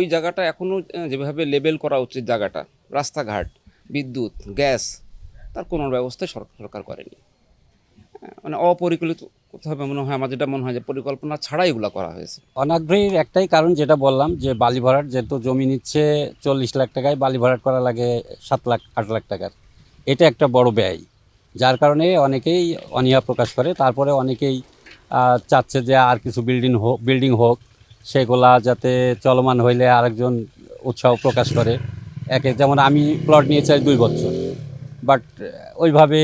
ওই জায়গাটা এখনও যেভাবে লেবেল করা উচিত জায়গাটা, রাস্তাঘাট, বিদ্যুৎ, গ্যাস, তার কোনো ব্যবস্থাই সর- সরকার করেনি। মানে অপরিকল্পিত হবে মনে হয়, আমার যেটা মনে হয় যে পরিকল্পনা ছাড়াই এগুলো করা হয়েছে। অনাগ্রহীর একটাই কারণ যেটা বললাম, যে বালি ভরাট, যেহেতু জমি নিচ্ছে, চল্লিশ লাখ টাকায় বালি ভরাট করা লাগে সাত লাখ, আট লাখ টাকার। এটা একটা বড় ব্যয়। যার কারণে অনেকেই অনীহা প্রকাশ করে, তারপরে অনেকেই চাচ্ছে যে আর কিছু বিল্ডিং হোক বিল্ডিং হোক সেগুলা যাতে চলমান হইলে আরেকজন উৎসাহ প্রকাশ করে। একে যেমন আমি প্লট নিয়ে চাই দুই বছর বাট ওইভাবে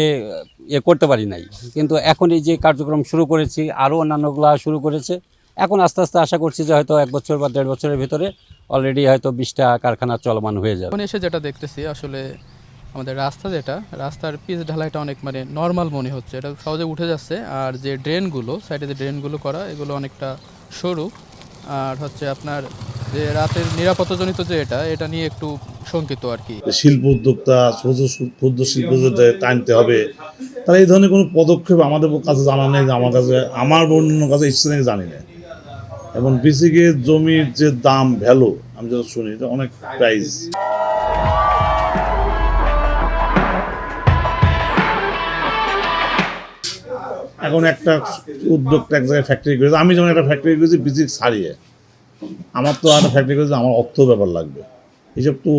ইয়ে করতে পারি নাই। কিন্তু এখন এই যে কার্যক্রম শুরু করেছি আরও অন্যান্যগুলো শুরু করেছে, এখন আস্তে আস্তে আশা করছি যে হয়তো এক বছর বা দেড় বছরের ভিতরে অলরেডি হয়তো বিশটা কারখানা চলমান হয়ে যাবে। এসে যেটা দেখতেছি, আসলে আমাদের রাস্তা যেটা, রাস্তার পিচ ঢালাইটা অনেক মানে নর্মাল মনে হচ্ছে। এটা সহজে উঠে যাচ্ছে, আর যে ড্রেনগুলো সাইডে যে ড্রেনগুলো করা, এগুলো অনেকটা সরু। আর হচ্ছে আপনার যে রাতের নিরাপত্তাজনিত যে এটা এটা নিয়ে একটু শঙ্কিত আর কি। শিল্প উদ্যোক্তা ক্ষুদ্র শিল্প টানতে হবে তারা এই ধরনের কোনো পদক্ষেপ আমাদের কাছে জানা নেই, আমার কাছে, আমার অন্য কাছে ইচ্ছে নেই, জানি না। এবং বিসিকে জমির যে দাম ভ্যালু আমি যেটা শুনি, এটা অনেক প্রাইস এখন একটা উদ্যোক্তা এক জায়গায় ফ্যাক্টরি করেছে। আমি যেমন একটা ফ্যাক্টরি করেছি বিসিক ছাড়িয়ে। আমার তো একটা ফ্যাক্টরি করেছে, আমার অর্থ ব্যাপার লাগবে। এইসব তো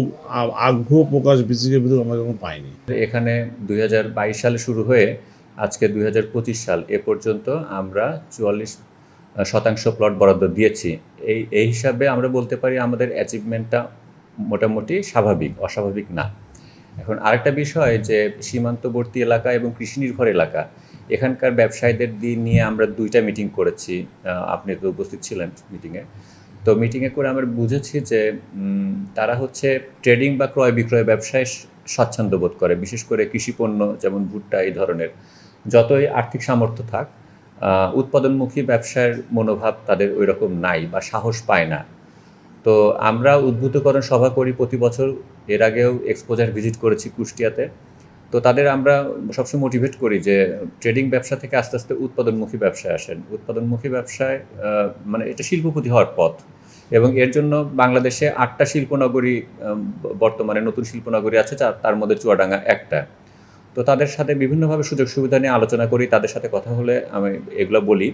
আগ্রহ প্রকাশ বিসিকের ভিতরে আমরা কখনো পাইনি। এখানে দু হাজার বাইশ সালে শুরু হয়ে আজকে দু হাজার পঁচিশ সাল, এ পর্যন্ত আমরা চুয়াল্লিশ শতাংশ প্লট বরাদ্দ দিয়েছি। এই এই হিসাবে আমরা বলতে পারি আমাদের অ্যাচিভমেন্টটা মোটামুটি স্বাভাবিক, অস্বাভাবিক না। এখন আরেকটা বিষয় যে সীমান্তবর্তী এলাকা এবং কৃষি নির্ভর এলাকা এখানকার ব্যবসায়ীদের দিন নিয়ে আমরা দুইটা মিটিং করেছি আপনি তো উপস্থিত ছিলেন মিটিংয়ে তো মিটিংয়ে করে আমরা বুঝেছি যে তারা হচ্ছে ট্রেডিং বা ক্রয় বিক্রয় ব্যবসায় স্বাচ্ছন্দ্য বোধ করে, বিশেষ করে কৃষি পণ্য যেমন ভুট্টা এই ধরনের। যতই আর্থিক সামর্থ্য থাক উৎপাদনমুখী ব্যবসার মনোভাব তাদের ওই রকম নাই বা সাহস পায় না। তো আমরা উদ্ভূতকরণ সভা করি প্রতি বছর। এর আগেও এক্সপোজার ভিজিট করেছি কুষ্টিয়াতে। তো তাদের আমরা সবসময় মোটিভেট করি যে ট্রেডিং ব্যবসা থেকে আস্তে আস্তে উৎপাদনমুখী ব্যবসায় আসেন। উৎপাদনমুখী ব্যবসায় মানে এটা শিল্পপতি হওয়ার পথ। এবং এর জন্য বাংলাদেশে আটটা শিল্পনগরী বর্তমানে নতুন শিল্পনগরী আছে তার মধ্যে চুয়াডাঙ্গা একটা। তো তাদের সাথে বিভিন্নভাবে সুযোগ সুবিধা নিয়ে আলোচনা করি, তাদের সাথে কথা হলে আমি এগুলো বলি।